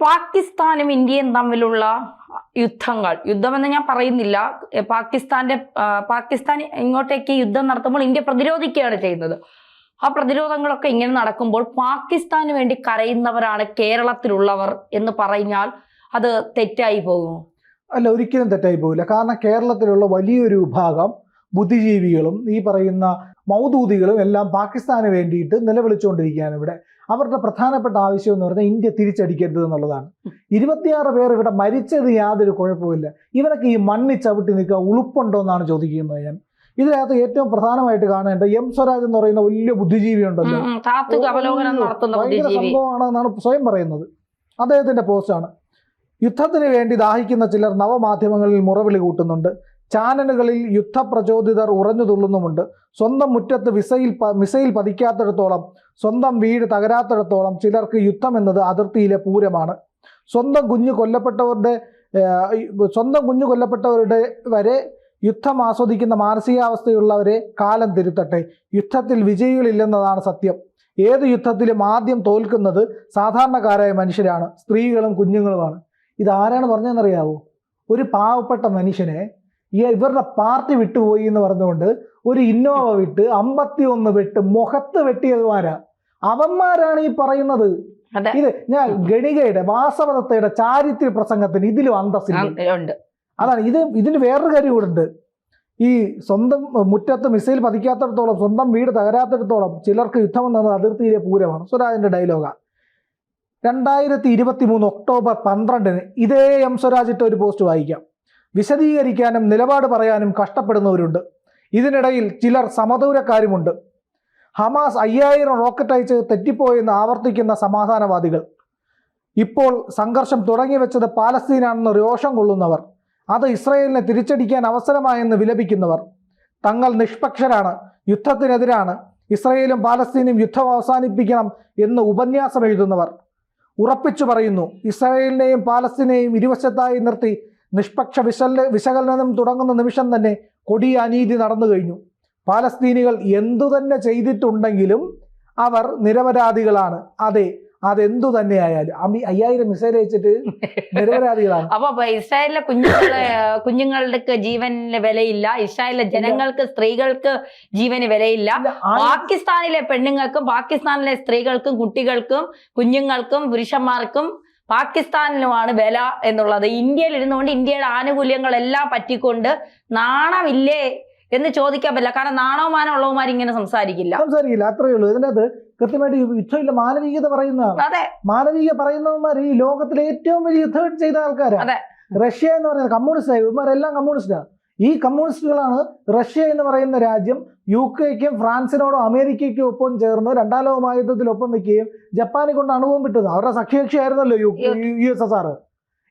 പാകിസ്ഥാനും ഇന്ത്യയും തമ്മിലുള്ള യുദ്ധങ്ങൾ. യുദ്ധമെന്ന് ഞാൻ പറയുന്നില്ല. പാകിസ്ഥാന്റെ പാകിസ്ഥാൻ ഇങ്ങോട്ടേക്ക് യുദ്ധം നടത്തുമ്പോൾ ഇന്ത്യ പ്രതിരോധിക്കുകയാണ് ചെയ്യുന്നത്. ആ പ്രതിരോധങ്ങളൊക്കെ ഇങ്ങനെ നടക്കുമ്പോൾ പാകിസ്ഥാന് വേണ്ടി കരയുന്നവരാണ് കേരളത്തിലുള്ളവർ എന്ന് പറഞ്ഞാൽ അത് തെറ്റായി പോകുമോ? അല്ല ഒരിക്കലും തെറ്റായി പോകില്ല. കാരണം കേരളത്തിലുള്ള വലിയൊരു വിഭാഗം ബുദ്ധിജീവികളും ഈ പറയുന്ന മൗദൂദികളും എല്ലാം പാകിസ്ഥാന് വേണ്ടിയിട്ട് നിലവിളിച്ചുകൊണ്ടിരിക്കുകയാണ് ഇവിടെ. അവരുടെ പ്രധാനപ്പെട്ട ആവശ്യം എന്ന് പറഞ്ഞാൽ ഇന്ത്യ തിരിച്ചടിക്കരുത് എന്നുള്ളതാണ്. ഇരുപത്തിയാറ് പേർ ഇവിടെ മരിച്ചത് യാതൊരു കുഴപ്പമില്ല ഇവരൊക്കെ ഈ മണ്ണി ചവിട്ടി നിൽക്കുക ഉളുപ്പുണ്ടോ എന്നാണ് ചോദിക്കുന്നത് ഞാൻ. ഇതിനകത്ത് ഏറ്റവും പ്രധാനമായിട്ട് കാണേണ്ട എം സ്വരാജ് എന്ന് പറയുന്ന വലിയ ബുദ്ധിജീവി ഉണ്ടല്ലോ ഭയങ്കര സംഭവമാണെന്നാണ് സ്വയം പറയുന്നത്. അദ്ദേഹത്തിന്റെ പോസ്റ്റാണ്. യുദ്ധത്തിന് വേണ്ടി ദാഹിക്കുന്ന ചിലർ നവമാധ്യമങ്ങളിൽ മുറവിളി കൂട്ടുന്നുണ്ട്. ചാനലുകളിൽ യുദ്ധപ്രചോദിതർ ഉറഞ്ഞു തുള്ളുന്നുമുണ്ട്. സ്വന്തം മുറ്റത്ത് വിസയിൽ മിസൈൽ പതിക്കാത്തിടത്തോളം സ്വന്തം വീട് തകരാത്തിടത്തോളം ചിലർക്ക് യുദ്ധം എന്നത് അതിർത്തിയിലെ പൂരമാണ്. സ്വന്തം കുഞ്ഞു കൊല്ലപ്പെട്ടവരുടെ സ്വന്തം കുഞ്ഞു കൊല്ലപ്പെട്ടവരുടെ വരെ യുദ്ധം ആസ്വദിക്കുന്ന മാനസികാവസ്ഥയുള്ളവരെ കാലം തിരുത്തട്ടെ. യുദ്ധത്തിൽ വിജയികളില്ലെന്നതാണ് സത്യം. ഏത് യുദ്ധത്തിലും ആദ്യം തോൽക്കുന്നത് സാധാരണക്കാരായ മനുഷ്യരാണ് സ്ത്രീകളും കുഞ്ഞുങ്ങളുമാണ്. ഇതാരാണ് പറഞ്ഞതെന്നറിയാവോ? ഒരു പാവപ്പെട്ട മനുഷ്യനെ ഈ ഇവരുടെ പാർട്ടി വിട്ടുപോയി എന്ന് പറഞ്ഞുകൊണ്ട് ഒരു ഇന്നോവ വിട്ട് അമ്പത്തി ഒന്ന് വെട്ട് മുഖത്ത് വെട്ടിയതുമാരാ അവന്മാരാണ് ഈ പറയുന്നത്. ഇത് ഞാൻ ഗണികയുടെ വാസവദത്തയുടെ ചാരിത്ര പ്രസംഗത്തിന് ഇതിലും ഉണ്ട്. അതാണ് ഇത് ഇതിന് വേറൊരു കാര്യം കൂടെ ഉണ്ട്. ഈ സ്വന്തം മുറ്റത്ത് മിസൈൽ പതിക്കാത്തടത്തോളം സ്വന്തം വീട് തകരാത്തിടത്തോളം ചിലർക്ക് യുദ്ധം എന്നത് അതിർത്തിയിലെ പൂരമാണ്. സ്വരാജിന്റെ ഡയലോഗാ. രണ്ടായിരത്തി ഇരുപത്തി മൂന്ന് ഒക്ടോബർ പന്ത്രണ്ടിന് ഇതേ എം സ്വരാജിട്ട് ഒരു പോസ്റ്റ് വായിക്കാം. വിശദീകരിക്കാനും നിലപാട് പറയാനും കഷ്ടപ്പെടുന്നവരുണ്ട്. ഇതിനിടയിൽ ചിലർ സമദൂരക്കാരുമുണ്ട്. ഹമാസ് അയ്യായിരം റോക്കറ്റ് അയച്ച് തെറ്റിപ്പോയെന്ന് ആവർത്തിക്കുന്ന സമാധാനവാദികൾ. ഇപ്പോൾ സംഘർഷം തുടങ്ങി വെച്ചത് പാലസ്തീനാണെന്ന് രോഷം കൊള്ളുന്നവർ. അത് ഇസ്രയേലിനെ തിരിച്ചടിക്കാൻ അവസരമായെന്ന് വിലപിക്കുന്നവർ. തങ്ങൾ നിഷ്പക്ഷരാണ് യുദ്ധത്തിനെതിരാണ്. ഇസ്രയേലും പാലസ്തീനും യുദ്ധം അവസാനിപ്പിക്കണം എന്ന് ഉപന്യാസം എഴുതുന്നവർ. ഉറപ്പിച്ചു പറയുന്നു ഇസ്രയേലിനെയും പാലസ്തീനെയും ഇരുവശത്തായി നിർത്തി നിഷ്പക്ഷ വിശല വിശകലനം തുടങ്ങുന്ന നിമിഷം തന്നെ കൊടിയ അനീതി നടന്നു കഴിഞ്ഞു. പാലസ്തീനികൾ എന്തു തന്നെ ചെയ്തിട്ടുണ്ടെങ്കിലും അവർ നിരപരാധികളാണ്. അതെ അതെന്തു തന്നെയായാലും. അമ്മി അയ്യായിരം മിസൈൽ അയച്ചിട്ട് നിരപരാധികളാണ്. അപ്പൊ അപ്പൊ ഇസ്രായേലിലെ കുഞ്ഞുങ്ങളെ കുഞ്ഞുങ്ങൾക്ക് ജീവനിന് വിലയില്ല. ഇസ്രായേലിലെ ജനങ്ങൾക്ക് സ്ത്രീകൾക്ക് ജീവന് വിലയില്ല. പാകിസ്ഥാനിലെ പെണ്ണുങ്ങൾക്കും പാകിസ്ഥാനിലെ സ്ത്രീകൾക്കും കുട്ടികൾക്കും കുഞ്ഞുങ്ങൾക്കും പുരുഷന്മാർക്കും പാകിസ്ഥാനിലുമാണ് വില എന്നുള്ളത്. ഇന്ത്യയിൽ ഇരുന്നുകൊണ്ട് ഇന്ത്യയുടെ ആനുകൂല്യങ്ങളെല്ലാം പറ്റിക്കൊണ്ട് നാണമില്ലേ എന്ന് ചോദിക്കാൻ പറ്റില്ല. കാരണം നാണോ മാനോ ഉള്ളവന്മാർ ഇങ്ങനെ സംസാരിക്കില്ല. സംസാരിക്കില്ല. അത്രയേ ഉള്ളൂ. ഇതിനകത്ത് കൃത്യമായിട്ട് യുദ്ധമില്ല മാനവികത പറയുന്നതാണ്. അതെ. മാനവിക പറയുന്നവന്മാർ ഈ ലോകത്തിലെ ഏറ്റവും വലിയ യുദ്ധം ചെയ്ത ആൾക്കാരാണ്. അതെ. റഷ്യ എന്ന് പറയുന്നത് കമ്മ്യൂണിസ്റ്റ് ഇവന്മാരെല്ലാം കമ്മ്യൂണിസ്റ്റാണ് ഈ കമ്മ്യൂണിസ്റ്റുകളാണ് റഷ്യ എന്ന് പറയുന്ന രാജ്യം യു കെക്കും ഫ്രാൻസിനോടും അമേരിക്കയ്ക്കും ഒപ്പം ചേർന്ന് രണ്ടാം ലോക മഹായുദ്ധത്തിൽ ഒപ്പം നിൽക്കുകയും ജപ്പാനെ കൊണ്ട് അണുവും വിട്ടത് അവരുടെ സഖ്യകക്ഷിയായിരുന്നല്ലോ U U S S R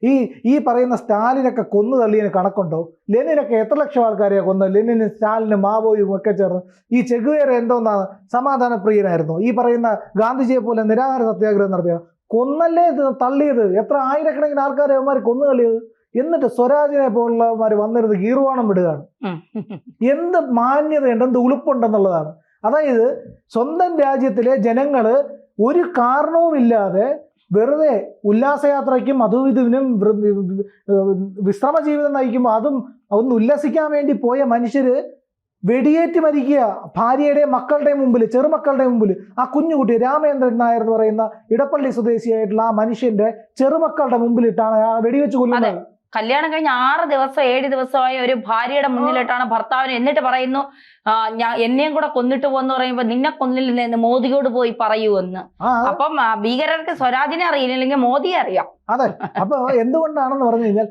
ഈ ഈ പറയുന്ന സ്റ്റാലിനൊക്കെ കൊന്നു തള്ളിയതിന് കണക്കുണ്ടോ? ലെനിനൊക്കെ എത്ര ലക്ഷം ആൾക്കാരെയാണ് കൊന്നത്? ലെനിനും സ്റ്റാലിനും മാവോയും ഒക്കെ ചേർന്ന്. ഈ ചെഗുവേര എന്തോന്നാണ്? സമാധാന പ്രിയനായിരുന്നു ഈ പറയുന്ന ഗാന്ധിജിയെ പോലെ നിരാഹാര സത്യാഗ്രഹം നടത്തിയ കൊന്നല്ലേ തള്ളിയത്? എത്ര ആയിരക്കണക്കിന് ആൾക്കാരെ അവന്മാർ കൊന്നു തള്ളിയത്? എന്നിട്ട് സ്വരാജിനെ പോലുള്ളവന്മാർ വന്നിരുന്ന് ഗീർവാണം വിടുകയാണ്. എന്ത് മാന്യതയുണ്ട് എന്ത് ഉളുപ്പുണ്ടെന്നുള്ളതാണ്. അതായത് സ്വന്തം രാജ്യത്തിലെ ജനങ്ങൾ ഒരു കാരണവുമില്ലാതെ വെറുതെ ഉല്ലാസയാത്രയ്ക്കും അതും ഇതിനും വിശ്രമ ജീവിതം നയിക്കുമ്പോൾ അതും ഒന്ന് ഉല്ലസിക്കാൻ വേണ്ടി പോയ മനുഷ്യര് വെടിയേറ്റ് മരിക്കുക ഭാര്യയുടെ മക്കളുടെ മുമ്പിൽ ചെറുമക്കളുടെ മുമ്പിൽ ആ കുഞ്ഞുകുട്ടി രാമേന്ദ്രൻ നായർ എന്ന് പറയുന്ന ഇടപ്പള്ളി സ്വദേശിയായിട്ടുള്ള ആ മനുഷ്യന്റെ ചെറുമക്കളുടെ മുമ്പിലിട്ടാണ് ആ വെടിവെച്ച് കൊല്ലുന്നത്. കല്യാണം കഴിഞ്ഞ ആറ് ദിവസം ഏഴ് ദിവസമായ ഒരു ഭാര്യയുടെ മുന്നിലിട്ടാണ് ഭർത്താവിന് എന്നിട്ട് പറയുന്നു ഞാൻ എന്നെയും കൂടെ കൊന്നിട്ട് പോന്ന് പറയുമ്പോ നിന്നെ കൊന്നില്ല എന്ന് മോദിയോട് പോയി പറയൂ എന്ന് അപ്പം ഭീകരർക്ക് സ്വരാജിനെ അറിയില്ലെങ്കിൽ മോദിയെ അറിയാം. അതെ. അപ്പൊ എന്തുകൊണ്ടാണെന്ന് പറഞ്ഞു കഴിഞ്ഞാൽ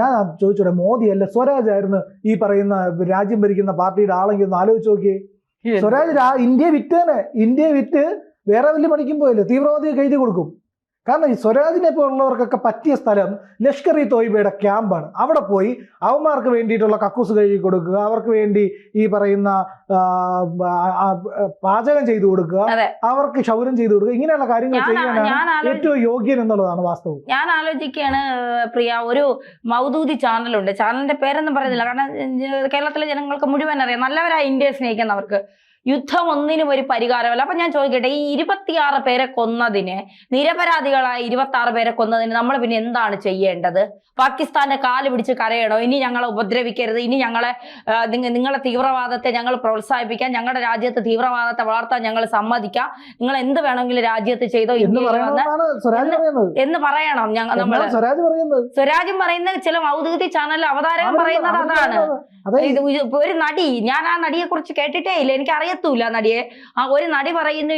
ഞാൻ ചോദിച്ചോടെ മോദി അല്ല സ്വരാജ് ആയിരുന്നു ഈ പറയുന്ന രാജ്യം ഭരിക്കുന്ന പാർട്ടിയുടെ ആളെങ്കിൽ ഒന്ന് ആലോചിച്ച് നോക്കിയേ. സ്വരാജ് ഇന്ത്യ ഇന്ത്യ വിറ്റേനെ ഇന്ത്യ വിറ്റ് വേറെ വലിയ പണിക്കും പോയല്ലോ. തീവ്രവാദിയെ കഴുതി കൊടുക്കും. കാരണം ഈ സ്വരാജിനെ പോലുള്ളവർക്കൊക്കെ പറ്റിയ സ്ഥലം ലഷ്കർ ഇ തോയ്ബയുടെ ക്യാമ്പാണ്. അവിടെ പോയി അവന്മാർക്ക് വേണ്ടിയിട്ടുള്ള കക്കൂസ് കഴുകി കൊടുക്കുക അവർക്ക് വേണ്ടി ഈ പറയുന്ന പാചകം ചെയ്തു കൊടുക്കുക അവർക്ക് ക്ഷൗരം ചെയ്തു കൊടുക്കുക ഇങ്ങനെയുള്ള കാര്യങ്ങൾ ചെയ്യാനാണ് ഏറ്റവും യോഗ്യൻ എന്നുള്ളതാണ് വാസ്തവം. ഞാൻ ആലോചിക്കുകയാണ് പ്രിയ ഒരു മൗദൂദി ചാനലുണ്ട്. ചാനലിന്റെ പേരൊന്നും പറയുന്നില്ല. കാരണം കേരളത്തിലെ ജനങ്ങൾക്ക് മുഴുവൻ അറിയാം. നല്ലവരായ ഇന്ത്യയെ സ്നേഹിക്കുന്നവർക്ക്. യുദ്ധം ഒന്നിനും ഒരു പരിഹാരമല്ല. അപ്പൊ ഞാൻ ചോദിക്കട്ടെ ഈ ഇരുപത്തിയാറ് പേരെ കൊന്നതിന് നിരപരാധികളായ ഇരുപത്തി ആറ് പേരെ കൊന്നതിന് നമ്മൾ പിന്നെ എന്താണ് ചെയ്യേണ്ടത്? പാകിസ്ഥാന്റെ കാൽ പിടിച്ച് കരയണോ? ഇനി ഞങ്ങളെ ഉപദ്രവിക്കരുത്. ഇനി ഞങ്ങളെ നിങ്ങളുടെ നിങ്ങളെ തീവ്രവാദത്തെ ഞങ്ങൾ പ്രോത്സാഹിപ്പിക്കാം. ഞങ്ങളുടെ രാജ്യത്ത് തീവ്രവാദത്തെ വളർത്താൻ ഞങ്ങൾ സമ്മതിക്കാം. നിങ്ങൾ എന്ത് വേണമെങ്കിലും രാജ്യത്ത് ചെയ്തോ എന്ന് പറയണം ഞങ്ങൾ നമ്മൾ. എന്നാണ് സ്വരാജ് പറയുന്നത്? സ്വരാജും പറയുന്ന ചില ഔദ്യോഗിക ചാനലിൽ അവതാരകം പറയുന്നത് അതാണ്. ഒരു- നടി ഞാൻ ആ നടിയെ കുറിച്ച് കേട്ടിട്ടേ ഇല്ല. എനിക്ക് അറിയത്തൂല ആ നടിയെ. ആ ഒരു നടി പറയുന്നു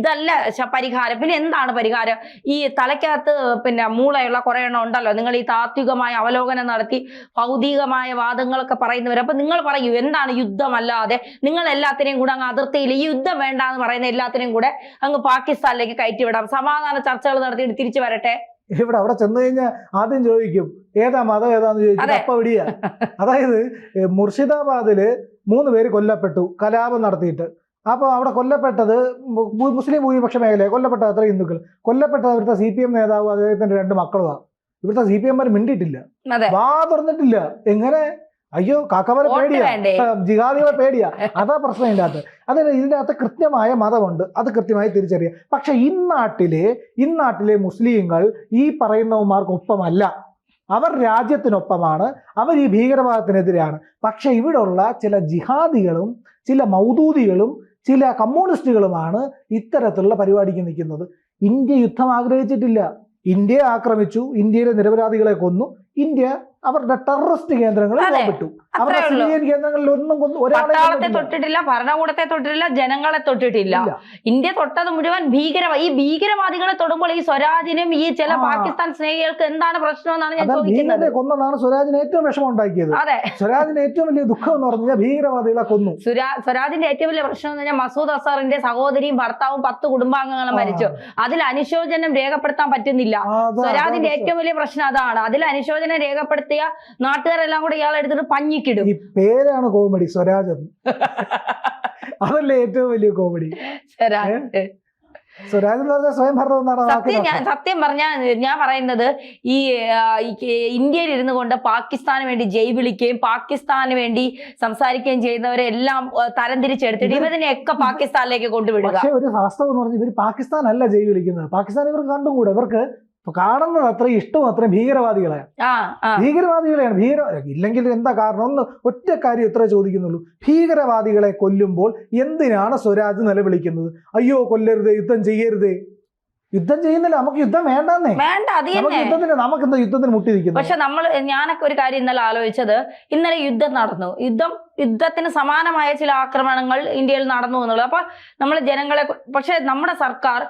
ഇതല്ല പരിഹാരം. പിന്നെ എന്താണ് പരിഹാരം? ഈ തലയ്ക്കകത്ത് പിന്നെ മൂളയുള്ള കുറെ എണ്ണം ഉണ്ടല്ലോ. നിങ്ങൾ ഈ താത്വികമായ അവലോകനം നടത്തി ഭൗതികമായ വാദങ്ങളൊക്കെ പറയുന്നവർ അപ്പൊ നിങ്ങൾ പറയൂ എന്താണ് യുദ്ധമല്ലാതെ? നിങ്ങൾ എല്ലാത്തിനെയും കൂടെ അങ്ങ് അതിർത്തിയിൽ ഈ യുദ്ധം വേണ്ട എന്ന് പറയുന്ന എല്ലാത്തിനെയും കൂടെ അങ്ങ് പാകിസ്ഥാനിലേക്ക് കയറ്റിവിടാം. സമാധാന ചർച്ചകൾ നടത്തിയിട്ട് തിരിച്ചു വരട്ടെ. ഇവിടെ അവിടെ ചെന്ന് കഴിഞ്ഞാൽ ആദ്യം ചോദിക്കും ഏതാ മതം ഏതാന്ന് ചോദിക്കും. അപ്പ വിടിയ അതായത് മുർഷിദാബാദിൽ മൂന്ന് പേര് കൊല്ലപ്പെട്ടു കലാപം നടത്തിയിട്ട്. അപ്പോൾ അവിടെ കൊല്ലപ്പെട്ടത് മുസ്ലിം ഭൂരിപക്ഷ മേഖലയെ. കൊല്ലപ്പെട്ടത് അത്ര ഹിന്ദുക്കൾ. കൊല്ലപ്പെട്ടത് അവിടുത്തെ സി പി എം നേതാവ് അദ്ദേഹത്തിന്റെ രണ്ട് മക്കളുമാണ് ഇവിടുത്തെ സി പി എംമാർ മിണ്ടിയിട്ടില്ല. വാ തുറന്നിട്ടില്ല. എങ്ങനെ അയ്യോ കാക്കമാരെ പേടിയാ. ജിഹാദികളെ പേടിയാ. അതാ പ്രശ്നം ഇതിന്റെ അകത്ത്. അതായത് ഇതിന്റെ അകത്ത് കൃത്യമായ മതമുണ്ട്. അത് കൃത്യമായി തിരിച്ചറിയാം. പക്ഷെ ഇന്നാട്ടിലെ ഇന്നാട്ടിലെ മുസ്ലിങ്ങൾ ഈ പറയുന്നവന്മാർക്കൊപ്പമല്ല. അവർ രാജ്യത്തിനൊപ്പമാണ്. അവർ ഈ ഭീകരവാദത്തിനെതിരെയാണ്. പക്ഷെ ഇവിടെയുള്ള ചില ജിഹാദികളും ചില മൗദൂദികളും ചില കമ്മ്യൂണിസ്റ്റുകളുമാണ് ഇത്തരത്തിലുള്ള പരിപാടിക്ക് നിൽക്കുന്നത്. ഇന്ത്യ യുദ്ധം ആഗ്രഹിച്ചിട്ടില്ല. ഇന്ത്യയെ ആക്രമിച്ചു. ഇന്ത്യയിലെ നിരപരാധികളെ കൊന്നു. ഇന്ത്യ അവരുടെ ടെററിസ്റ്റ് കേന്ദ്രങ്ങളിൽ അതെ. ബോംബിട്ടു അവരുടെ അത്രേ സിവിലിയൻ കേന്ദ്രങ്ങളിൽ ഒന്നും പട്ടാളത്തെ തൊട്ടിട്ടില്ല ഭരണകൂടത്തെ തൊട്ടിട്ടില്ല ജനങ്ങളെ തൊട്ടിട്ടില്ല. ഇന്ത്യ തൊട്ടത് മുഴുവൻ ഭീകര ഈ ഭീകരവാദികളെ തൊടുമ്പോൾ ഈ സ്വരാജിനും ഈ ചില പാകിസ്ഥാൻ സ്നേഹികൾക്ക് എന്താണ് പ്രശ്നം എന്നാണ് ഞാൻ ചോദിക്കുന്നത്. കൊന്നതാണ് സ്വരാജിന് ഏറ്റവും വിഷമം ഉണ്ടാക്കിയത് അതെ. സ്വരാജിന് ഏറ്റവും വലിയ ദുഃഖം എന്ന് പറഞ്ഞാൽ ഭീകരവാദികളെ കൊന്നു. സ്വരാജിന്റെ ഏറ്റവും വലിയ പ്രശ്നം എന്ന് പറഞ്ഞാൽ മസൂദ് അസറിന്റെ സഹോദരിയും ഭർത്താവും പത്ത് കുടുംബാംഗങ്ങളും മരിച്ചു. അതിൽ അനുശോചനം രേഖപ്പെടുത്താൻ പറ്റുന്നില്ല. സ്വരാജിന്റെ ഏറ്റവും വലിയ പ്രശ്നം അതാണ്. അതിൽ അനുശോചനം രേഖപ്പെടുത്തിയ നാട്ടുകാരെല്ലാം കൂടെ ഇയാളെ എടുത്തിട്ട് പഞ്ഞിക്കിടും ഈ പേരാണ് കോമഡി സ്വരാജ്. എന്ന്. അതല്ലേ ഏറ്റവും വലിയ കോമഡി. സ്വരാജ്. സ്വരാജ് എന്ന് പറഞ്ഞാൽ സ്വയം ഭരണം എന്നാണ് ആ വാക്കിന് സത്യം ഞാൻ സത്യം പറഞ്ഞാൽ ഞാൻ പറയുന്നത് ഈ ഇന്ത്യയിൽ ഇരുന്നു കൊണ്ട് പാകിസ്ഥാന് വേണ്ടി ജയ് വിളിക്കുകയും പാകിസ്ഥാന് വേണ്ടി സംസാരിക്കുകയും ചെയ്യുന്നവരെ എല്ലാം തരംതിരിച്ചെടുത്തിട്ട് ഇവതിനെയൊക്കെ പാകിസ്ഥാനിലേക്ക് കൊണ്ടുവിടുക. പക്ഷേ ഒരു വാസ്തവം എന്ന് പറഞ്ഞാൽ ഇവർ പാകിസ്ഥാൻ അല്ല ജയ് വിളിക്കുന്നത്. പാകിസ്ഥാൻ ഇവർക്ക് കണ്ടുകൂടെ. ഇവർക്ക് കാണുന്നത് അത്രയും ഇഷ്ടവും അത്രയും ഭീകരവാദികളെയാണ് ഭീകരവാദികളെയാണ്. ഭീകര ഇല്ലെങ്കിൽ എന്താ കാരണം? ഒന്ന് ഒറ്റ കാര്യം ഇത്ര ചോദിക്കുന്നുള്ളൂ. ഭീകരവാദികളെ കൊല്ലുമ്പോൾ എന്തിനാണ് സ്വരാജ് നിലവിളിക്കുന്നത്? അയ്യോ കൊല്ലരുത് യുദ്ധം ചെയ്യരുത്. യുദ്ധം ചെയ്യുന്നില്ല. നമുക്ക് യുദ്ധം വേണ്ടെന്നേ. വേണ്ട അത് യുദ്ധത്തിന് നമുക്ക് യുദ്ധത്തിന് മുട്ടിയിരിക്കുന്നത് പക്ഷെ നമ്മൾ ഞാനൊക്കെ ഒരു കാര്യം ഇന്നലെ ആലോചിച്ചത്. ഇന്നലെ യുദ്ധം നടന്നു. യുദ്ധം യുദ്ധത്തിന് സമാനമായ ചില ആക്രമണങ്ങൾ ഇന്ത്യയിൽ നടന്നു എന്നുള്ളത്. അപ്പൊ നമ്മൾ ജനങ്ങളെ പക്ഷെ നമ്മുടെ സർക്കാർ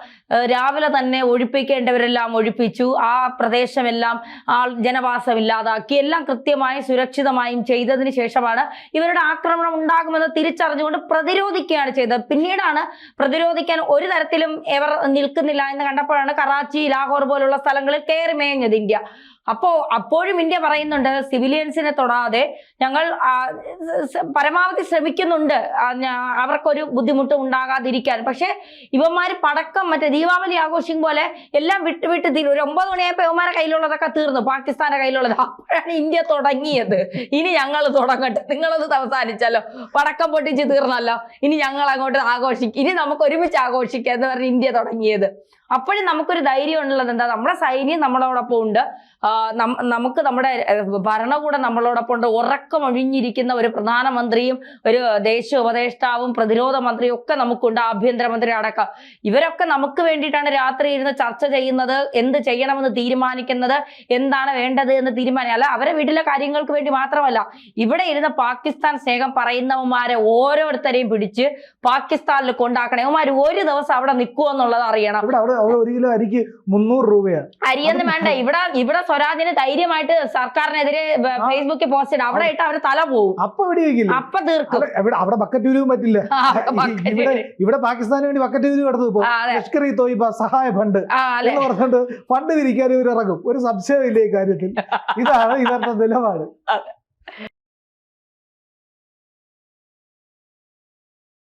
രാവിലെ തന്നെ ഒഴിപ്പിക്കേണ്ടവരെല്ലാം ഒഴിപ്പിച്ചു. ആ പ്രദേശമെല്ലാം ആൾ ജനവാസം ഇല്ലാതാക്കി. എല്ലാം കൃത്യമായും സുരക്ഷിതമായും ചെയ്തതിന് ശേഷമാണ് ഇവരുടെ ആക്രമണം ഉണ്ടാകുമെന്ന് തിരിച്ചറിഞ്ഞുകൊണ്ട് പ്രതിരോധിക്കുകയാണ് ചെയ്തത്. പിന്നീടാണ് പ്രതിരോധിക്കാൻ ഒരു തരത്തിലും എവർ നിൽക്കുന്നില്ല എന്ന് കണ്ടപ്പോഴാണ് കറാച്ചി ലാഹോർ പോലുള്ള സ്ഥലങ്ങളിൽ കയറി മേഞ്ഞത് ഇന്ത്യ. അപ്പോ അപ്പോഴും ഇന്ത്യ പറയുന്നുണ്ട് സിവിലിയൻസിനെ തൊടാതെ ഞങ്ങൾ പരമാവധി ശ്രമിക്കുന്നുണ്ട്. അവർക്കൊരു ബുദ്ധിമുട്ട് ഉണ്ടാകാതിരിക്കാൻ. പക്ഷെ ഇവന്മാർ പടക്കം മറ്റേ ദീപാവലി ആഘോഷിക്കും പോലെ എല്ലാം വിട്ട് വിട്ട് തീരും. ഒരു ഒമ്പത് മണിയായപ്പോ ഇവന്മാരെ കയ്യിലുള്ളതൊക്കെ തീർന്നു. പാകിസ്ഥാന്റെ കയ്യിലുള്ളത്. അപ്പോഴാണ് ഇന്ത്യ തുടങ്ങിയത്. ഇനി ഞങ്ങൾ തുടങ്ങട്ടെ. നിങ്ങളത് അവസാനിച്ചല്ലോ. പടക്കം പൊട്ടിച്ച് തീർന്നല്ലോ. ഇനി ഞങ്ങൾ അങ്ങോട്ട് ആഘോഷിക്കും ഇനി നമുക്ക് ഒരുമിച്ച് ആഘോഷിക്കാം എന്ന് പറഞ്ഞ് ഇന്ത്യ തുടങ്ങിയത്. അപ്പോഴും നമുക്കൊരു ധൈര്യം ഉള്ളത് എന്താ? നമ്മുടെ സൈന്യം നമ്മളോടൊപ്പം ഉണ്ട്. നമുക്ക് നമ്മുടെ ഭരണകൂടം നമ്മളോടൊപ്പം ഉണ്ട്. ഉറക്കം ഒഴിഞ്ഞിരിക്കുന്ന ഒരു പ്രധാനമന്ത്രിയും ഒരു ദേശീയ ഉപദേഷ്ടാവും പ്രതിരോധ മന്ത്രിയും ഒക്കെ നമുക്കുണ്ട്. ആഭ്യന്തരമന്ത്രി അടക്കം. ഇവരൊക്കെ നമുക്ക് വേണ്ടിയിട്ടാണ് രാത്രി ഇരുന്ന് ചർച്ച ചെയ്യുന്നത്. എന്ത് ചെയ്യണമെന്ന് തീരുമാനിക്കുന്നത്? എന്താണ് വേണ്ടത് എന്ന് തീരുമാനം അല്ല അവരെ വീട്ടിലെ കാര്യങ്ങൾക്ക് വേണ്ടി മാത്രമല്ല ഇവിടെ ഇരുന്ന് പാകിസ്ഥാൻ സ്നേഹം പറയുന്നവന്മാരെ ഓരോരുത്തരെയും പിടിച്ച് പാകിസ്ഥാനിൽ കൊണ്ടാക്കണം. ഒരു ദിവസം അവിടെ നിൽക്കുമോ എന്നുള്ളത് അറിയണം. അവിടെ ഒരു കിലോ അരിക്ക് മുന്നൂറ് രൂപയാണ് അരിയൊന്നും വേണ്ട. ഇവിടെ ഇവിടെ സ്വരാജിന് ധൈര്യമായിട്ട് സർക്കാരിനെതിരെ ഫേസ്ബുക്കിൽ പോസ്റ്റ് ഇടാം. അവിടെ ഇട്ട് അവർ തല പോകും അപ്പൊ എവിടെയെങ്കിലും അപ്പൊ തീർക്കും. അവിടെ ബക്കറ്റ് ഉരുവും പറ്റില്ല. ഇവിടെ ഇവിടെ പാകിസ്ഥാന് വേണ്ടി ബക്കറ്റ് ഉരുവ് കടന്നു പോ. ആ, ലഷ്കർ ഇ തോയിബ സഹായ ഫണ്ട് എന്ന് പറഞ്ഞിട്ട് ഫണ്ട് തിരിക്കാൻ ഇവർ ഇറങ്ങും ഒരു സംശയമില്ല ഈ കാര്യത്തിൽ. ഇതാണ് ഇവരുടെ നിലപാട്.